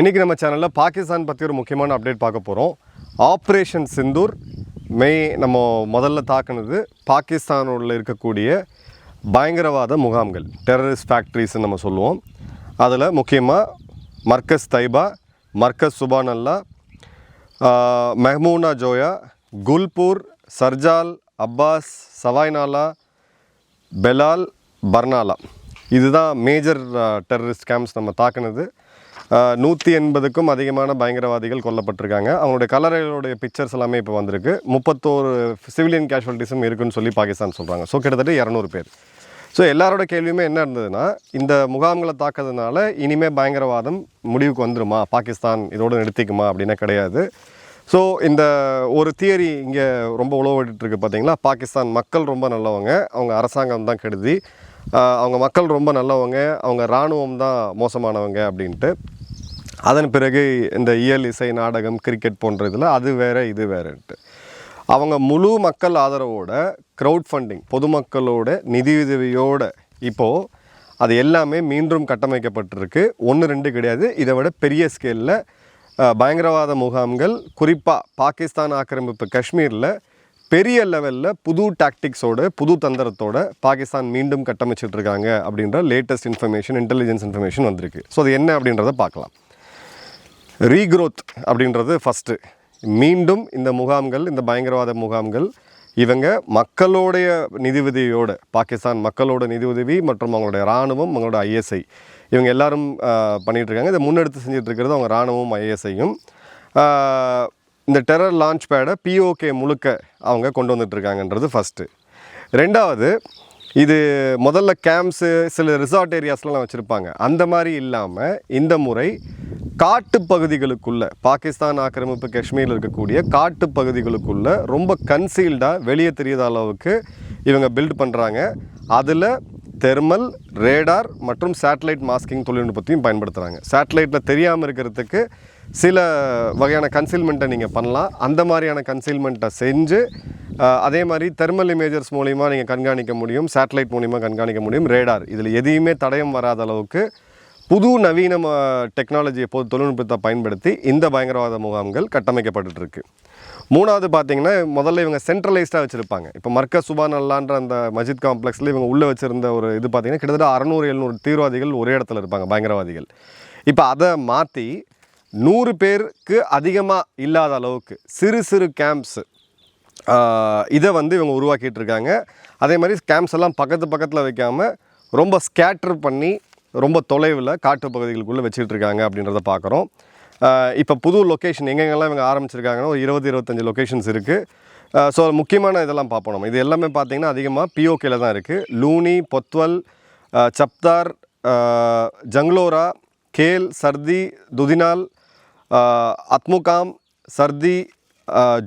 இன்றைக்கி நம்ம சேனலில் பாகிஸ்தான் பற்றி ஒரு முக்கியமான அப்டேட் பார்க்க போகிறோம் ஆப்ரேஷன் சிந்தூர் மெய் நம்ம முதல்ல தாக்குனது பாகிஸ்தானோட இருக்கக்கூடிய பயங்கரவாத முகாம்கள் டெரரிஸ்ட் ஃபேக்ட்ரிஸ்ன்னு நம்ம சொல்லுவோம். அதில் முக்கியமாக மர்கஸ் தைபா மர்கஸ் சுபானல்லா மெஹ்மூனா மெஹமூனா ஜோயா குல்பூர் சர்ஜால் அப்பாஸ் சவாய்னாலா பெலால் பர்னாலா. இதுதான் மேஜர் டெரரிஸ்ட் கேம்ப்ஸ் நம்ம தாக்குனது. நூற்றி எண்பதுக்கும் அதிகமான பயங்கரவாதிகள் கொல்லப்பட்டிருக்காங்க. அவங்களுடைய கலரைகளுடைய பிக்சர்ஸ் எல்லாமே இப்போ வந்திருக்கு. முப்பத்தோரு சிவிலியன் கேஷுவலிட்டிஸும் இருக்குன்னு சொல்லி பாகிஸ்தான் சொல்கிறாங்க ஸோ கிட்டத்தட்ட இரநூறு பேர். ஸோ எல்லாரோட கேள்வியுமே என்ன இருந்ததுன்னா இந்த முகாம்களை தாக்கிறதுனால இனிமேல் பயங்கரவாதம் முடிவுக்கு வந்துருமா? பாகிஸ்தான் இதோடு நிறுத்திக்குமா? அப்படின்னா கிடையாது. ஸோ இந்த ஒரு தியரி இங்கே ரொம்ப உழவட்டுருக்கு பார்த்தீங்களா பாகிஸ்தான் மக்கள் ரொம்ப நல்லவங்க. அவங்க அரசாங்கம் தான் கெடுதி. அவங்க மக்கள் ரொம்ப நல்லவங்க. அவங்க இராணுவம் தான் மோசமானவங்க அப்படின்ட்டு. அதன் பிறகு இந்த இயல் இசை நாடகம் கிரிக்கெட் போன்ற இதில் அது வேற இது வேறுன்ட்டு. அவங்க முழு மக்கள் ஆதரவோட க்ரௌட் ஃபண்டிங் பொதுமக்களோட நிதியுதவியோட இப்போது அது எல்லாமே மீண்டும் கட்டமைக்கப்பட்டிருக்கு. ஒன்று ரெண்டு கிடையாது. இதை விட பெரிய ஸ்கேலில் பயங்கரவாத முகாம்கள் குறிப்பாக பாகிஸ்தான் ஆக்கிரமிப்பு காஷ்மீரில் பெரிய லெவலில் புது டாக்டிக்ஸோட புது தந்திரத்தோட பாகிஸ்தான் மீண்டும் கட்டமைச்சிட்டு இருக்காங்க அப்படின்ற லேட்டஸ்ட் இன்ஃபர்மேஷன் இன்டெலிஜென்ஸ் இன்ஃபர்மேஷன் வந்திருக்கு. ஸோ அது என்ன அப்படின்றத பார்க்கலாம். ரீக்ரோத் அப்படின்றது ஃபஸ்ட்டு மீண்டும் இந்த முகாம்கள் இந்த பயங்கரவாத முகாம்கள் இவங்க மக்களுடைய நிதியுதவியோட பாகிஸ்தான் மக்களோட நிதியுதவி மற்றும் அவங்களுடைய இராணுவம் அவங்களோட ஐஎஸ்ஐ இவங்க எல்லாரும் பண்ணிகிட்ருக்காங்க இருக்காங்க இதை முன்னெடுத்து செஞ்சிட்ருக்கிறது அவங்க இராணுவம் ஐஎஸ்ஐயும் இந்த டெரர் லான்ச் பேடை பிஓகே முழுக்க அவங்க கொண்டு வந்துட்டு இருக்காங்கன்றது ஃபஸ்ட்டு ரெண்டாவது இது முதல்ல கேம்ப்ஸு சில ரிசார்ட் ஏரியாஸ்லாம் வச்சுருப்பாங்க. அந்த மாதிரி இல்லாமல் இந்த முறை காட்டு பகுதிகளுக்குள்ளே பாகிஸ்தான் ஆக்கிரமிப்பு காஷ்மீரில் இருக்கக்கூடிய காட்டு பகுதிகளுக்குள்ளே ரொம்ப கன்சீல்டாக வெளியே தெரியாத அளவுக்கு இவங்க பில்ட் பண்ணுறாங்க அதில் தெர்மல் ரேடார் மற்றும் சேட்டலைட் மாஸ்கிங் தொழில்நுட்பத்தையும் பயன்படுத்துகிறாங்க சேட்டலைட்டில் தெரியாமல் இருக்கிறதுக்கு சில வகையான கன்சீல்மெண்ட்டை நீங்கள் பண்ணலாம். அந்த மாதிரியான கன்சீல்மெண்ட்டை செஞ்சு அதே மாதிரி தெர்மல் இமேஜர்ஸ் மூலிமா நீங்கள் கண்காணிக்க முடியும் சேட்டலைட் மூலிமா கண்காணிக்க முடியும் ரேடார் இதில் எதையுமே தடயம் வராத அளவுக்கு புது நவீன டெக்னாலஜியை பொது தொழில்நுட்பத்தை பயன்படுத்தி இந்த பயங்கரவாத முகாம்கள் கட்டமைக்கப்பட்டுருக்கு மூணாவது பார்த்தீங்கன்னா முதல்ல இவங்க சென்ட்ரலைஸ்டாக வச்சுருப்பாங்க. இப்போ மர்க்க சுபான் அல்லான்ற அந்த மஜித் காம்ப்ளெக்ஸில் இவங்க உள்ளே வச்சுருந்த ஒரு இது பார்த்திங்கன்னா கிட்டத்தட்ட அறநூறு எழுநூறு தீவிரவாதிகள் ஒரே இடத்துல இருப்பாங்க பயங்கரவாதிகள். இப்போ அதை மாற்றி நூறு பேருக்கு அதிகமாக இல்லாத அளவுக்கு சிறு சிறு கேம்ப்ஸு இதை வந்து இவங்க உருவாக்கிட்டு இருக்காங்க அதே மாதிரி கேம்ப்ஸ் எல்லாம் பக்கத்து பக்கத்தில் வைக்காமல் ரொம்ப ஸ்கேட்டர் பண்ணி ரொம்ப தொலைவில் காட்டு பகுதிகளுக்குள்ளே வச்சுக்கிட்டு இருக்காங்க அப்படின்றத பார்க்குறோம் இப்போ புது லொக்கேஷன் எங்கெங்கெல்லாம் இவங்க ஆரம்பிச்சிருக்காங்கன்னா ஒரு இருபது இருபத்தஞ்சு லொக்கேஷன்ஸ் இருக்குது ஸோ முக்கியமான இதெல்லாம் பார்ப்போம் நம்ம இது எல்லாமே பார்த்தீங்கன்னா அதிகமாக பிஓகேல தான் இருக்குது லூனி பொத்வல் சப்தார் ஜங்லோரா கேல் சர்தி துதினால் அத்முகாம் சர்தி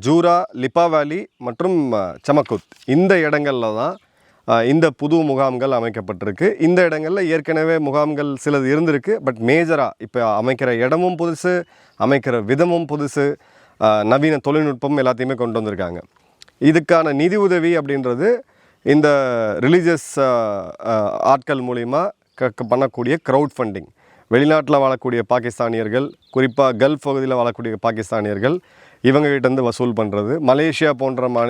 ஜூரா லிப்பா வேலி மற்றும் சமக்குத். இந்த இடங்கள்ல தான் இந்த புது முகாம்கள் அமைக்கப்பட்டிருக்கு. இந்த இடங்களில் ஏற்கனவே முகாம்கள் சிலது இருந்திருக்கு. பட் மேஜராக இப்போ அமைக்கிற இடமும் புதுசு அமைக்கிற விதமும் புதுசு நவீன தொழில்நுட்பம் எல்லாத்தையுமே கொண்டு வந்திருக்காங்க. இதுக்கான நிதி உதவி அப்படின்றது இந்த ரிலீஜியஸ் ஆட்கள் மூலிமா க க- பண்ணக்கூடிய க்ரௌட் ஃபண்டிங் வெளிநாட்டில் வாழக்கூடிய பாகிஸ்தானியர்கள் குறிப்பாக கல்ஃப் பகுதியில் வாழக்கூடிய பாகிஸ்தானியர்கள் இவங்ககிட்டேருந்து வசூல் பண்ணுறது மலேசியா போன்ற மா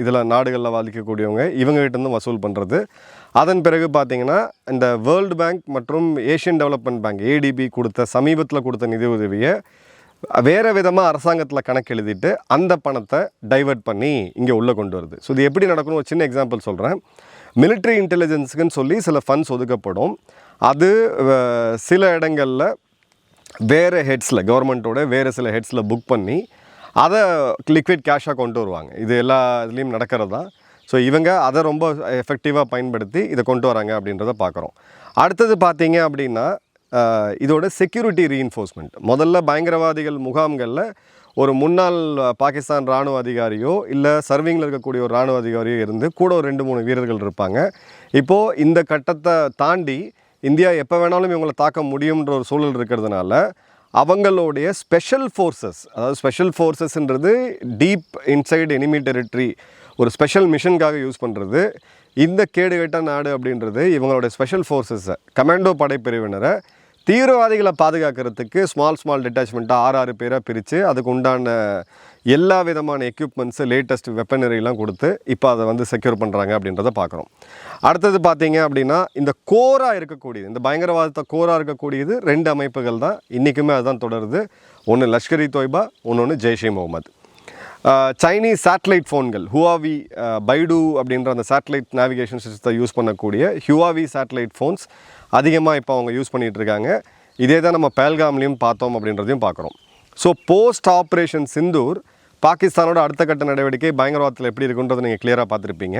இதில் நாடுகளில் வாதிக்கக்கூடியவங்க இவங்ககிட்டேருந்து வசூல் பண்ணுறது அதன் பிறகு பார்த்தீங்கன்னா இந்த வேர்ல்டு பேங்க் மற்றும் ஏஷியன் டெவலப்மெண்ட் பேங்க் ஏடிபி கொடுத்த சமீபத்தில் கொடுத்த நிதி உதவியை வேறு விதமாக அரசாங்கத்தில் கணக்கு எழுதிட்டு அந்த பணத்தை டைவர்ட் பண்ணி இங்கே உள்ளே கொண்டு வருது. ஸோ இது எப்படி நடக்கணும்? ஒரு சின்ன எக்ஸாம்பிள் சொல்கிறேன் மிலிட்ரி இன்டெலிஜென்ஸுக்குன்னு சொல்லி சில ஃபண்ட்ஸ் ஒதுக்கப்படும். அது சில இடங்களில் வேறு ஹெட்ஸில் கவர்மெண்ட்டோட வேறு சில ஹெட்ஸில் புக் பண்ணி அதை லிக்விட் கேஷாக கொண்டு வருவாங்க. இது எல்லா இதுலேயும் நடக்கிறது? தான் ஸோ இவங்க அதை ரொம்ப எஃபெக்டிவாக பயன்படுத்தி இதை கொண்டு வராங்க அப்படின்றத பார்க்குறோம் அடுத்தது பார்த்தீங்க அப்படின்னா இதோட செக்யூரிட்டி ரீஇன்ஃபோர்ஸ்மெண்ட் முதல்ல பயங்கரவாதிகள் முகாம்களில் ஒரு முன்னாள் பாகிஸ்தான் இராணுவ அதிகாரியோ இல்லை சர்விங்கில் இருக்கக்கூடிய ஒரு இராணுவ அதிகாரியோ இருந்து கூட ஒரு ரெண்டு மூணு வீரர்கள் இருப்பாங்க. இப்போது இந்த கட்டத்தை தாண்டி இந்தியா எப்போ வேணாலும் இவங்களை தாக்க முடியுன்ற ஒரு சூழல் இருக்கிறதுனால அவங்களுடைய ஸ்பெஷல் ஃபோர்ஸஸ் அதாவது ஸ்பெஷல் ஃபோர்ஸஸ்ன்றது டீப் இன்சைடு எனிமி டெரிட்டரி ஒரு ஸ்பெஷல் மிஷனுக்காக யூஸ் பண்ணுறது இந்த கேடுகட்ட நாடு அப்படின்றது இவங்களோட ஸ்பெஷல் ஃபோர்ஸஸை கமாண்டோ படைப்பிரிவினரை தீவிரவாதிகளை பாதுகாக்கிறதுக்கு ஸ்மால் ஸ்மால் டிட்டாச்மெண்ட்டாக ஆறு ஆறு பேராக பிரித்து அதுக்கு உண்டான எல்லா விதமான எக்யூப்மெண்ட்ஸு லேட்டஸ்ட் வெப்பனரிலாம் கொடுத்து இப்போ அதை வந்து செக்யூர் பண்ணுறாங்க அப்படின்றத பார்க்குறோம் அடுத்தது பார்த்தீங்க அப்படின்னா இந்த கோராக இருக்கக்கூடியது இந்த பயங்கரவாதத்தை கோராக இருக்கக்கூடியது ரெண்டு அமைப்புகள் தான். இன்றைக்குமே அதுதான் தொடருது. ஒன்று லஷ்கர் இ தொய்பா இன்னொன்று ஜெய்ஷே முகமது. சைனீஸ் சேட்டலைட் ஃபோன்கள் ஹுவாவி பைடு அப்படின்ற அந்த சேட்டலைட் நேவிகேஷன் சிஸ்டத்தை யூஸ் பண்ணக்கூடிய ஹுவாவி சேட்டலைட் ஃபோன்ஸ் அதிகமாக இப்போ அவங்க யூஸ் பண்ணிகிட்டு இருக்காங்க. இதே தான் நம்ம பேல்காம்லேயும் பார்த்தோம் அப்படின்றதையும் பார்க்குறோம் ஸோ போஸ்ட் ஆப்ரேஷன் சிந்தூர் பாகிஸ்தானோட அடுத்த கட்ட நடவடிக்கை பயங்கரவாதத்தில் எப்படி இருக்குன்றதை நீங்கள் கிளியராக பார்த்துருப்பீங்க.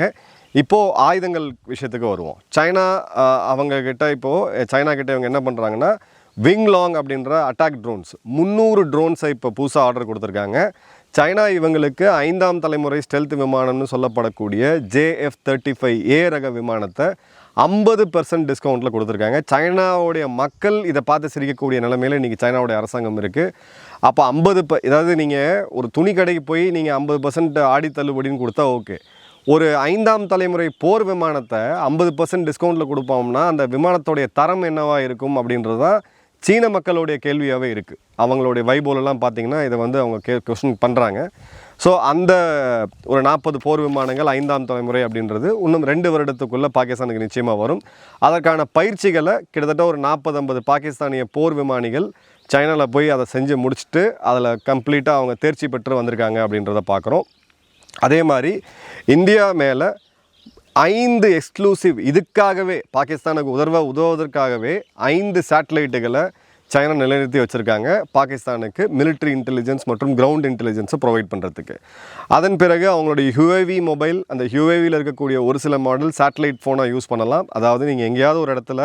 இப்போது ஆயுதங்கள் விஷயத்துக்கு வருவோம். சைனா அவங்கக்கிட்ட இப்போது சைனா கிட்ட இவங்க என்ன பண்ணுறாங்கன்னா விங் லாங் அப்படின்ற அட்டாக் ட்ரோன்ஸ் முந்நூறு ட்ரோன்ஸை இப்போ புதுசாக ஆர்டர் கொடுத்துருக்காங்க. சைனா இவங்களுக்கு ஐந்தாம் தலைமுறை ஸ்டெல்த் விமானம்னு சொல்லப்படக்கூடிய ஜேஎஃப் தேர்ட்டி ஃபைவ் ஏ ரக விமானத்தை ஐம்பது பர்சன்ட் டிஸ்கவுண்ட்டில் கொடுத்துருக்காங்க. சைனாவுடைய மக்கள் இதை பார்த்து சிரிக்கக்கூடிய நிலைமையில் இன்றைக்கி சைனாவுடைய அரசாங்கம் இருக்குது அப்போ ஐம்பது ப ஏதாவது நீங்கள் ஒரு துணி கடைக்கு போய் நீங்கள் ஐம்பது பர்சன்ட் ஆடி தள்ளுபடின்னு கொடுத்தா ஓகே. ஒரு ஐந்தாம் தலைமுறை போர் விமானத்தை ஐம்பது பர்சன்ட் டிஸ்கவுண்ட்டில் கொடுப்போம்னா அந்த விமானத்தோடைய தரம் என்னவாக இருக்கும் அப்படின்றது தான் சீன மக்களுடைய கேள்வியாகவே இருக்குது அவங்களுடைய வைபோலெல்லாம் பார்த்தீங்கன்னா இதை வந்து அவங்க கே கொஸ்டின் பண்ணுறாங்க ஸோ அந்த ஒரு நாற்பது போர் விமானங்கள் ஐந்தாம் தலைமுறை அப்படின்றது இன்னும் ரெண்டு வருடத்துக்குள்ளே பாகிஸ்தானுக்கு நிச்சயமாக வரும். அதற்கான பயிற்சிகளை கிட்டத்தட்ட ஒரு நாற்பது ஐம்பது பாகிஸ்தானிய போர் விமானிகள் சைனாவில் போய் அதை செஞ்சு முடிச்சுட்டு அதில் கம்ப்ளீட்டாக அவங்க தேர்ச்சி பெற்று வந்திருக்காங்க அப்படின்றத பார்க்குறோம். அதே மாதிரி இந்தியா மேலே ஐந்து எக்ஸ்க்ளூசிவ் இதுக்காகவே பாகிஸ்தானுக்கு உதவ உதவுவதற்காகவே ஐந்து சேட்டலைட்டுகளை சைனா நிலைநிறுத்தி வச்சுருக்காங்க. பாகிஸ்தானுக்கு மிலிட்ரி இன்டெலிஜென்ஸ் மற்றும் கிரவுண்ட் இன்டெலிஜென்ஸை ப்ரொவைட் பண்ணுறதுக்கு அதன் பிறகு அவங்களுடைய ஹுஏவி மொபைல் அந்த ஹுஏவியில் இருக்கக்கூடிய ஒரு சில மாடல் சேட்டலைட் ஃபோனை யூஸ் பண்ணலாம். அதாவது நீங்கள் எங்கேயாவது ஒரு இடத்துல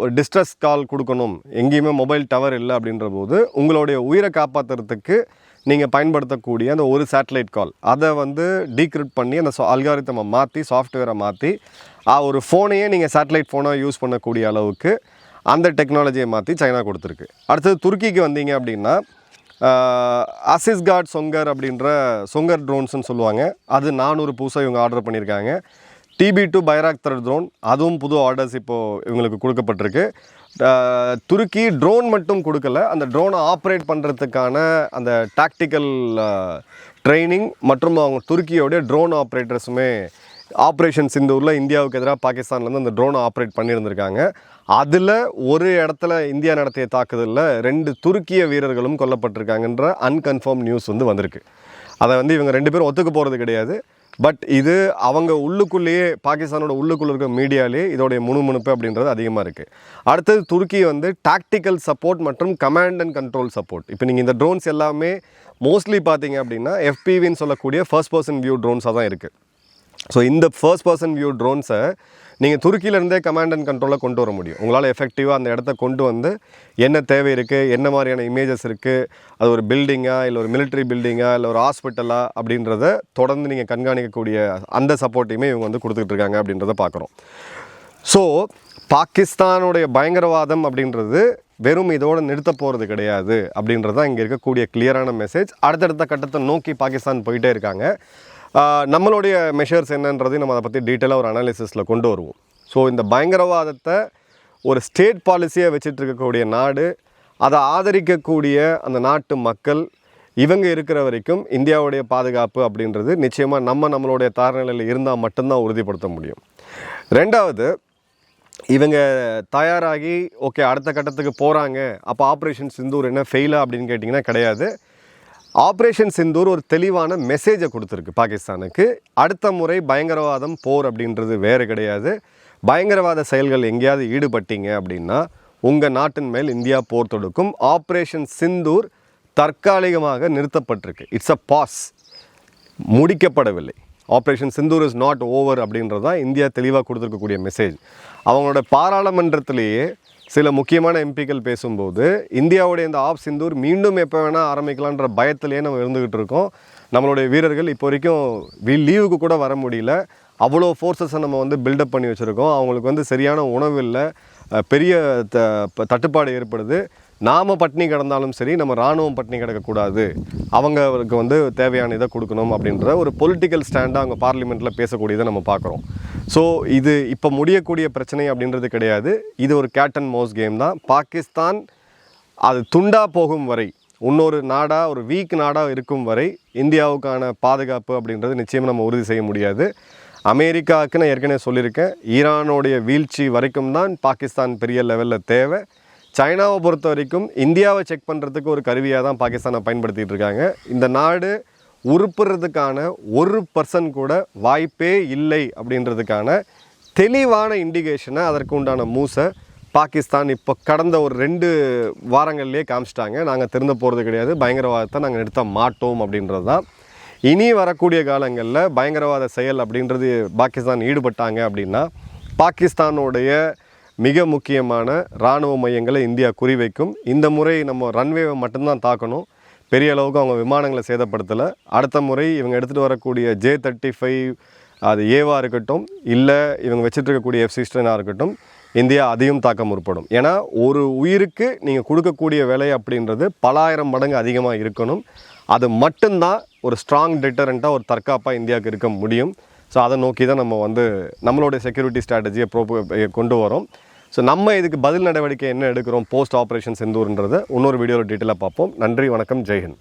ஒரு டிஸ்ட்ரெஸ் கால் கொடுக்கணும். எங்கேயுமே மொபைல் டவர் இல்லை அப்படின்ற போது உங்களுடைய உயிரை காப்பாற்றுறதுக்கு நீங்கள் பயன்படுத்தக்கூடிய அந்த ஒரு சேட்டலைட் கால் அதை வந்து டீக்ரிப்ட் பண்ணி அந்த அல்காரித்தமை மாற்றி சாஃப்ட்வேரை மாற்றி ஒரு ஃபோனையே நீங்கள் சேட்டலைட் ஃபோனாக யூஸ் பண்ணக்கூடிய அளவுக்கு அந்த டெக்னாலஜியை மாற்றி சைனா கொடுத்துருக்கு. அடுத்தது துருக்கிக்கு வந்தீங்க அப்படின்னா அசிஸ்கார்ட் சொங்கர் அப்படின்ற சொங்கர் ட்ரோன்ஸ்னு சொல்லுவாங்க. அது நானூறு புதுசாக இவங்க ஆர்டர் பண்ணியிருக்காங்க. டிபி டூ பைராக்தர் ட்ரோன் அதுவும் புது ஆர்டர்ஸ் இப்போது இவங்களுக்கு கொடுக்கப்பட்டிருக்கு. துருக்கி ட்ரோன் மட்டும் கொடுக்கல. அந்த ட்ரோனை ஆப்ரேட் பண்ணுறதுக்கான அந்த டாக்டிக்கல் ட்ரைனிங் மற்றும் அவங்க துருக்கியோடைய ட்ரோன் ஆப்ரேட்டர்ஸுமே ஆப்ரேஷன் சிந்தூரில் இந்தியாவுக்கு எதிராக பாகிஸ்தான்லேருந்து அந்த ட்ரோனை ஆப்ரேட் பண்ணியிருந்திருக்காங்க. அதில் ஒரு இடத்துல இந்தியா நடத்திய தாக்குதலில் ரெண்டு துருக்கிய வீரர்களும் கொல்லப்பட்டிருக்காங்கன்ற அன்கன்ஃபார்ம் நியூஸ் வந்து வந்திருக்கு. அதை வந்து இவங்க ரெண்டு பேரும் ஒத்துக்க போகிறது கிடையாது. பட் இது அவங்க உள்ளுக்குள்ளேயே பாகிஸ்தானோட உள்ளுக்குள்ளே இருக்க மீடியாலே இதோடைய முணுமுணுப்பு அப்படின்றது அதிகமாக இருக்குது அடுத்தது துருக்கி வந்து டாக்டிக்கல் சப்போர்ட் மற்றும் கமாண்ட் அண்ட் கண்ட்ரோல் சப்போர்ட் இப்போ நீங்கள் இந்த ட்ரோன்ஸ் எல்லாமே மோஸ்ட்லி பார்த்தீங்க அப்படின்னா எஃபிவின்னு சொல்லக்கூடிய ஃபர்ஸ்ட் பர்சன் வியூ ட்ரோன்ஸாக தான் இருக்குது ஸோ இந்த ஃபர்ஸ்ட் பர்சன் வியூ ட்ரோன்ஸை நீங்கள் துருக்கியிலேருந்தே கமாண்ட் அண்ட் கண்ட்ரோலில் கொண்டு வர முடியும். உங்களால் எஃபெக்டிவாக அந்த இடத்த கொண்டு வந்து என்ன தேவை இருக்குது என்ன மாதிரியான இமேஜஸ் இருக்குது அது ஒரு பில்டிங்கா இல்லை ஒரு மிலிட்ரி பில்டிங்கா இல்லை ஒரு ஹாஸ்பிட்டலாக அப்படின்றத தொடர்ந்து நீங்கள் கண்காணிக்கக்கூடிய அந்த சப்போர்ட்டையுமே இவங்க வந்து கொடுத்துக்கிட்டு இருக்காங்க அப்படின்றத பார்க்குறோம். ஸோ பாகிஸ்தானுடைய பயங்கரவாதம் அப்படின்றது வெறும் இதோடு நிறுத்த போகிறது கிடையாது அப்படின்றது தான் இங்கே இருக்கக்கூடிய கிளியரான மெசேஜ் அடுத்தடுத்த கட்டத்தை நோக்கி பாகிஸ்தான் போயிட்டே இருக்காங்க. நம்மளுடைய மெஷர்ஸ் என்னன்றதையும் நம்ம அதை பற்றி டீட்டெயிலாக ஒரு அனாலிசிஸில் கொண்டு வருவோம். ஸோ இந்த பயங்கரவாதத்தை ஒரு ஸ்டேட் பாலிசியாக வச்சுட்டு இருக்கக்கூடிய நாடு அதை ஆதரிக்கக்கூடிய அந்த நாட்டு மக்கள் இவங்க இருக்கிற வரைக்கும் இந்தியாவுடைய பாதுகாப்பு அப்படின்றது நிச்சயமாக நம்ம நம்மளுடைய தாரநிலையில் இருந்தால் மட்டும்தான் உறுதிப்படுத்த முடியும். ரெண்டாவது இவங்க தயாராகி ஓகே அடுத்த கட்டத்துக்கு போகிறாங்க அப்போ ஆப்ரேஷன் சிந்தூர் என்ன ஃபெயிலா அப்படின்னு கேட்டிங்கன்னா கிடையாது. ஆப்ரேஷன் சிந்தூர் ஒரு தெளிவான மெசேஜை கொடுத்துருக்கு பாகிஸ்தானுக்கு. அடுத்த முறை பயங்கரவாதம் போர் அப்படின்றது வேறு கிடையாது. பயங்கரவாத செயல்கள் எங்கேயாவது ஈடுபட்டீங்க அப்படின்னா உங்கள் நாட்டின் மேல் இந்தியா போர் தொடுக்கும். ஆப்ரேஷன் சிந்தூர் தற்காலிகமாக நிறுத்தப்பட்டிருக்கு. It's a pause முடிக்கப்படவில்லை. Operation Sindoor is not over அப்படின்றது தான் இந்தியா தெளிவாக கொடுத்துருக்கக்கூடிய மெசேஜ் அவங்களோட பாராளுமன்றத்திலேயே சில முக்கியமான எம்பிக்கள் பேசும்போது இந்தியாவுடைய இந்த ஆப் சிந்தூர் மீண்டும் எப்போ வேணால் ஆரம்பிக்கலான்ற பயத்திலேயே நம்ம இருந்துக்கிட்டு இருக்கோம். நம்மளுடைய வீரர்கள் இப்போ வரைக்கும் வி- லீவுக்கு கூட வர முடியல. அவ்வளோ ஃபோர்ஸஸை நம்ம வந்து பில்டப் பண்ணி வச்சுருக்கோம். அவங்களுக்கு வந்து சரியான உணவு இல்லை. பெரிய த தட்டுப்பாடு ஏற்படுது. நாம் பட்டினி கிடந்தாலும் சரி நம்ம இராணுவம் பட்டினி கிடக்கக்கூடாது. அவங்களுக்கு வந்து தேவையான இதை கொடுக்கணும் அப்படின்ற ஒரு பொலிட்டிக்கல் ஸ்டாண்டாக அவங்க பார்லிமெண்ட்டில் பேசக்கூடியதை நம்ம பார்க்குறோம். ஸோ இது இப்போ முடியக்கூடிய பிரச்சனை அப்படின்றது கிடையாது. இது ஒரு கேட் அண்ட் மோஸ் கேம் தான். பாகிஸ்தான் அது துண்டா போகும் வரை இன்னொரு நாடாக ஒரு வீக் நாடாக இருக்கும் வரை இந்தியாவுக்கான பாதுகாப்பு அப்படின்றது நிச்சயம் நம்ம உறுதி செய்ய முடியாது. அமெரிக்காவுக்கு நான் ஏற்கனவே சொல்லியிருக்கேன் ஈரானுடைய வீழ்ச்சி வரைக்கும் தான் பாகிஸ்தான் பெரிய லெவலில் தேவை. சைனாவை பொறுத்த வரைக்கும் இந்தியாவை செக் பண்ணுறதுக்கு ஒரு கருவியாக தான் பாகிஸ்தானை பயன்படுத்திட்டு இருக்காங்க. இந்த நாடு உருப்புறதுக்கான ஒரு பர்சன் கூட வாய்ப்பே இல்லை அப்படின்றதுக்கான தெளிவான இண்டிகேஷனை அதற்கு உண்டான மூசை பாகிஸ்தான் இப்போ கடந்த ஒரு ரெண்டு வாரங்கள்லேயே காமிச்சிட்டாங்க. நாங்கள் திருந்த போகிறது கிடையாது. பயங்கரவாதத்தை நாங்கள் நிறுத்த மாட்டோம் அப்படின்றது தான் இனி வரக்கூடிய காலங்களில் பயங்கரவாத செயல் அப்படின்றது பாகிஸ்தான் ஈடுபட்டாங்க அப்படின்னா பாகிஸ்தானுடைய மிக முக்கியமான இராணுவ மையங்களை இந்தியா குறிவைக்கும். இந்த முறை நம்ம ரன்வேவை மட்டும்தான் தாக்கணும். பெரிய அளவுக்கு அவங்க விமானங்களை சேதப்படுத்தலை. அடுத்த முறை இவங்க எடுத்துகிட்டு வரக்கூடிய ஜே தேர்ட்டி ஃபைவ் அது ஏவாக இருக்கட்டும் இல்லை இவங்க வச்சுட்டு இருக்கக்கூடிய எஃப் சிக்ஸ்டனாக இருக்கட்டும் இந்தியா அதையும் தாக்க முற்படும். ஏன்னா ஒரு உயிருக்கு நீங்கள் கொடுக்கக்கூடிய விலை அப்படின்றது பலாயிரம் மடங்கு அதிகமாக இருக்கணும். அது மட்டும்தான் ஒரு ஸ்ட்ராங் டிட்டரண்ட்டாக ஒரு தற்காப்பாக இந்தியாவுக்கு இருக்க முடியும். ஸோ அதை நோக்கி தான் நம்ம வந்து நம்மளுடைய செக்யூரிட்டி ஸ்ட்ராட்டஜியை ப்ரோ கொண்டு வரோம். ஸோ நம்ம இதுக்கு பதில் நடவடிக்கை என்ன எடுக்கிறோம்? போஸ்ட் ஆப்ரேஷன் செந்தூர்ன்றதை. இன்னொரு வீடியோவில் டீட்டெயிலாக பார்ப்போம். நன்றி வணக்கம் ஜெய்ஹிந்த்